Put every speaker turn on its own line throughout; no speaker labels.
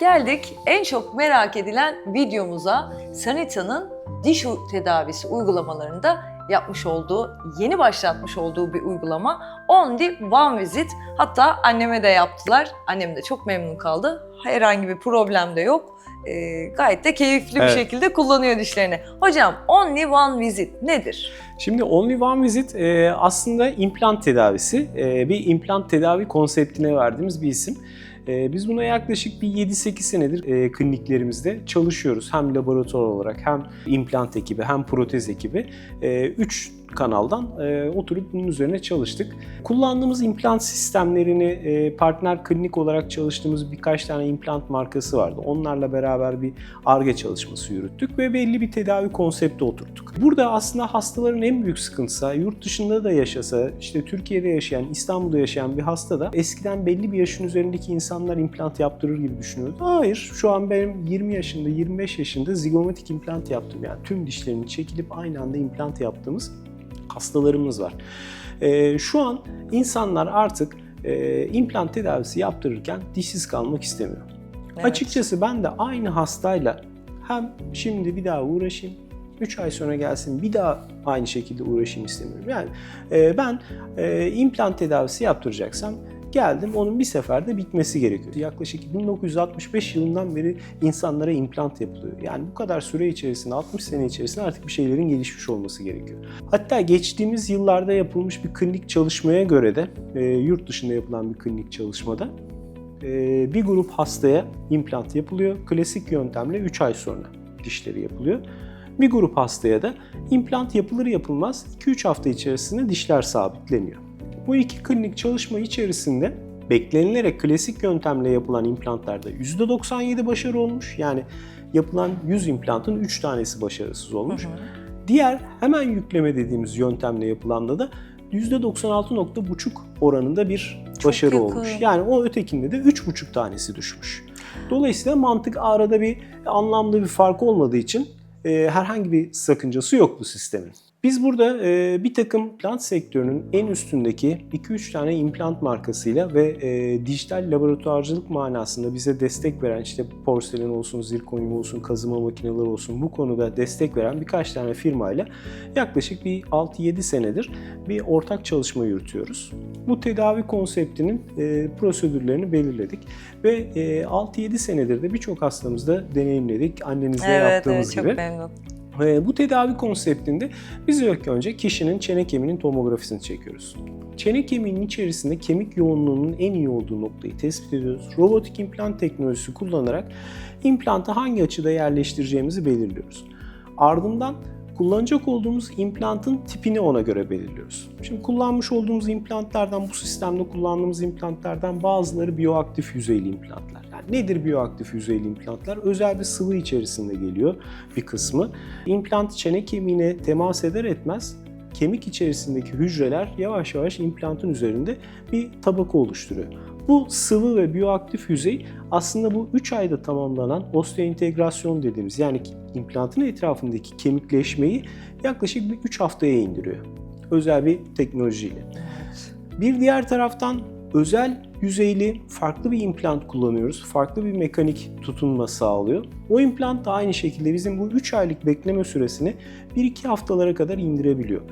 Geldik en çok merak edilen videomuza Sanita'nın diş tedavisi uygulamalarında yapmış olduğu, yeni başlatmış olduğu bir uygulama Only One Visit. Hatta anneme de yaptılar. Annem de çok memnun kaldı. Herhangi bir problem de yok. Ee, gayet de keyifli
Evet.
bir şekilde kullanıyor dişlerini. Hocam Only One Visit nedir?
Şimdi Only One Visit e, aslında implant tedavisi. E, bir implant tedavi konseptine verdiğimiz bir isim. E, biz buna yaklaşık bir 7-8 senedir e, kliniklerimizde çalışıyoruz. Hem laboratuvar olarak hem implant ekibi hem protez ekibi. 3 kanaldan e, oturup bunun üzerine çalıştık. Kullandığımız implant sistemlerini e, partner klinik olarak çalıştığımız birkaç tane implant markası vardı. Onlarla beraber bir ARGE çalışması yürüttük ve belli bir tedavi konsepti oturttuk. Burada aslında hastaların en büyük sıkıntısı yurt dışında da yaşasa, işte Türkiye'de yaşayan, İstanbul'da yaşayan bir hasta da eskiden belli bir yaşın üzerindeki insanlar implant yaptırır gibi düşünüyordu. Hayır, şu an benim 20 yaşında, 25 yaşında zigomatik implant yaptım. Yani tüm dişlerimi çekilip aynı anda implant yaptığımız hastalarımız var. Ee, şu an insanlar artık e, implant tedavisi yaptırırken dişsiz kalmak istemiyor.
Evet.
Açıkçası ben de aynı hastayla hem şimdi bir daha uğraşayım, 3 ay sonra gelsin bir daha aynı şekilde uğraşayım istemiyorum. Yani e, ben e, implant tedavisi yaptıracaksam geldim onun bir seferde bitmesi gerekiyor. Yaklaşık 1965 yılından beri insanlara implant yapılıyor. Yani bu kadar süre içerisinde 60 sene içerisinde artık bir şeylerin gelişmiş olması gerekiyor. Hatta geçtiğimiz yıllarda yapılmış bir klinik çalışmaya göre de e, yurt dışında yapılan bir klinik çalışmada e, bir grup hastaya implant yapılıyor. Klasik yöntemle 3 ay sonra dişleri yapılıyor. Bir grup hastaya da implant yapılır yapılmaz 2-3 hafta içerisinde dişler sabitleniyor. Bu iki klinik çalışma içerisinde beklenilerek klasik yöntemle yapılan implantlarda %97 başarı olmuş. Yani yapılan 100 implantın 3 tanesi başarısız olmuş.
Hı hı.
Diğer hemen yükleme dediğimiz yöntemle yapılanda da %96.5 oranında bir
Çok
başarı
yakın.
olmuş. Yani o ötekinde de 3.5 tanesi düşmüş. Dolayısıyla mantık arada bir anlamlı bir fark olmadığı için e, herhangi bir sakıncası yok bu sistemin. Biz burada e, bir takım implant sektörünün en üstündeki 2-3 tane implant markasıyla ve e, dijital laboratuvarcılık manasında bize destek veren işte porselen olsun, zirkonyum olsun, kazıma makineleri olsun bu konuda destek veren birkaç tane firmayla yaklaşık bir 6-7 senedir bir ortak çalışma yürütüyoruz. Bu tedavi konseptinin e, prosedürlerini belirledik ve e, 6-7 senedir de birçok hastamızda deneyimledik. Annenizle
Evet, evet
yaptığımız
çok
gibi.
memnun.
Ve bu tedavi konseptinde biz ilk önce kişinin çene kemiğinin tomografisini çekiyoruz. Çene kemiğinin içerisinde kemik yoğunluğunun en iyi olduğu noktayı tespit ediyoruz. Robotik implant teknolojisi kullanarak implantı hangi açıda yerleştireceğimizi belirliyoruz. Ardından kullanacak olduğumuz implantın tipini ona göre belirliyoruz. Şimdi kullanmış olduğumuz implantlardan, bu sistemde kullandığımız implantlardan bazıları biyoaktif yüzeyli implantlar. Yani nedir biyoaktif yüzeyli implantlar? Özel bir sıvı içerisinde geliyor bir kısmı. İmplant çene kemiğine temas eder etmez kemik içerisindeki hücreler yavaş yavaş implantın üzerinde bir tabaka oluşturuyor. Bu sıvı ve biyoaktif yüzey aslında bu 3 ayda tamamlanan osteointegrasyon dediğimiz yani implantın etrafındaki kemikleşmeyi yaklaşık bir 3 haftaya indiriyor. Özel bir teknolojiyle. Bir diğer taraftan özel yüzeyli farklı bir implant kullanıyoruz. Farklı bir mekanik tutunma sağlıyor. O implant da aynı şekilde bizim bu 3 aylık bekleme süresini 1-2 haftalara kadar indirebiliyor.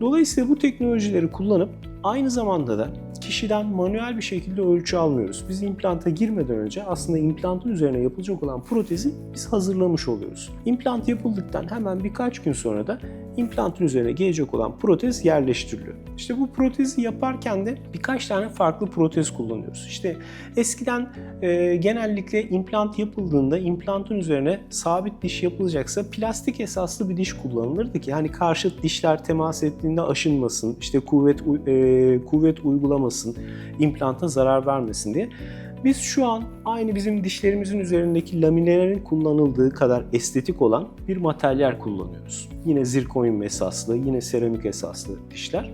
Dolayısıyla bu teknolojileri kullanıp aynı zamanda da kişiden manuel bir şekilde ölçü almıyoruz. Biz implanta girmeden önce aslında implantın üzerine yapılacak olan protezi biz hazırlamış oluyoruz. İmplant yapıldıktan hemen birkaç gün sonra da implantın üzerine gelecek olan protez yerleştiriliyor. İşte bu protezi yaparken de birkaç tane farklı protez kullanıyoruz. İşte eskiden e, genellikle implant yapıldığında implantın üzerine sabit diş yapılacaksa plastik esaslı bir diş kullanılırdı ki hani karşıt dişler temas ettiğinde aşınmasın, işte kuvvet e, kuvvet uygulamasın, implanta zarar vermesin diye. Biz şu an aynı bizim dişlerimizin üzerindeki laminelerin kullanıldığı kadar estetik olan bir materyal kullanıyoruz. Yine zirkonyum esaslı, yine seramik esaslı dişler.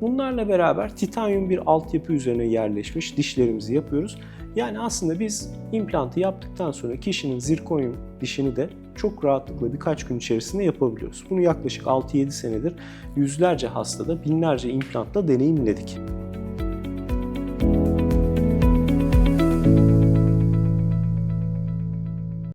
Bunlarla beraber titanyum bir altyapı üzerine yerleşmiş dişlerimizi yapıyoruz. Yani aslında biz implantı yaptıktan sonra kişinin zirkonyum dişini de çok rahatlıkla birkaç gün içerisinde yapabiliyoruz. Bunu yaklaşık 6-7 senedir yüzlerce hastada binlerce implantla deneyimledik.